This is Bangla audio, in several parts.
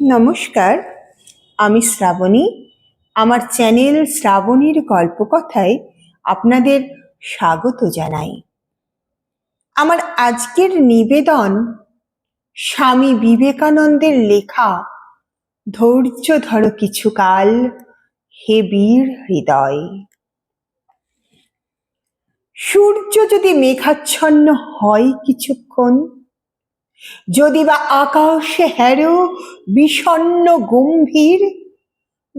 নমস্কার, আমি শ্রাবণী। আমার চ্যানেল শ্রাবণীর গল্পকথায় আপনাদের স্বাগত জানাই। আমার আজকের নিবেদন স্বামী বিবেকানন্দের লেখা, ধৈর্য ধরো কিছুকাল হে বীর হৃদয়। সূর্য যদি মেঘাচ্ছন্ন হয় কিছুক্ষণ যদি বা আকাশে হ্যারো বিষণ্ন গম্ভীর,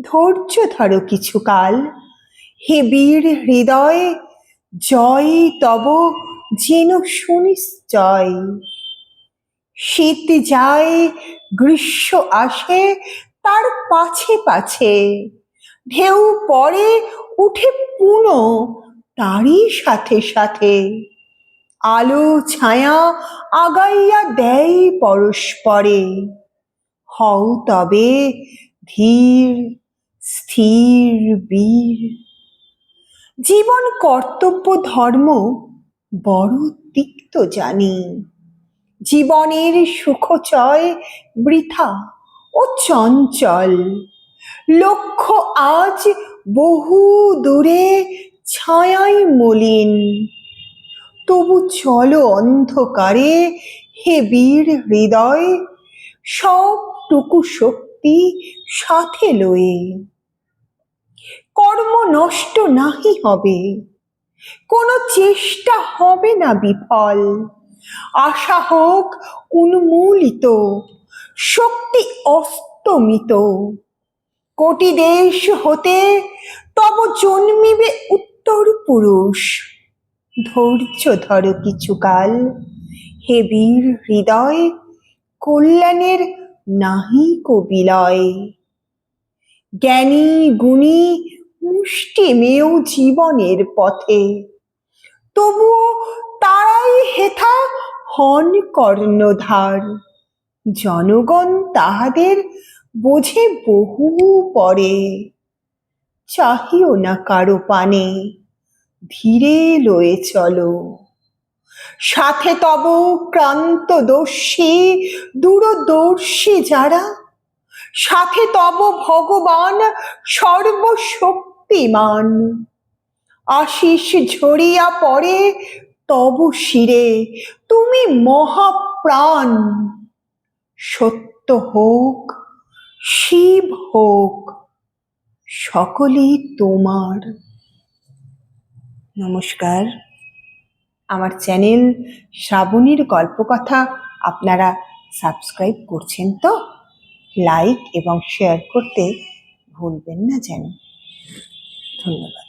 ধৈর্য ধরো কিছুকাল। হে বীর হৃদয়, জয় তব যেন সুনিশ্চয়। শীত যায়, গ্রীষ্ম আসে, তার পাছে পাছে। ঢেউ পড়ে, উঠে পুনো, তারই সাথে সাথে। আলো, ছায়া আগাইয়া দেয় পরস্পরে। হও তবে ধীর, স্থির, বীর। জীবন কর্তব্য ধর্ম বড় তিক্ত জানি। জীবনের সুখচয় বৃথা ও চঞ্চল। লক্ষ্য আজ বহু দূরে ছায়ায় মলিন। তবু চলো অন্ধকারে হে বীর হৃদয়, সবটুকু শক্তি সাথে লয়ে। কর্ম নষ্ট নাহি হবে, কোনো চেষ্টা হবে না বিফল। আশা হোক উন্মূলিত, শক্তি অস্তমিত। কোটি দেশ হতে তব জন্মিবে উত্তর পুরুষ। ধৈর্য ধরো কিছুকাল হে বীর হৃদয়, কল্যাণের নাহি কবিলয় জ্ঞানী, গুণী মুষ্টিমেয় জীবনের পথে। তবুও তারাই হেথা হন কর্ণধার। জনগণ তাহাদের বোঝে বহু পরে। চাহিও না কারও পানে। ধীরে লয়ে চলো। সাথে তব ক্রান্তদর্শী দূরদর্শী যারা, সাথে তব ভগবান সর্বশক্তিমান। আশিস ঝরিয়া পড়ে তব শিরে, তুমি মহাপ্রাণ। সত্য হোক, শিব হোক, সকলেই তোমার। নমস্কার। আমার চ্যানেল শ্রাবণীর গল্পকথা আপনারা সাবস্ক্রাইব করছেন তো? লাইক এবং শেয়ার করতে ভুলবেন না যেন। ধন্যবাদ।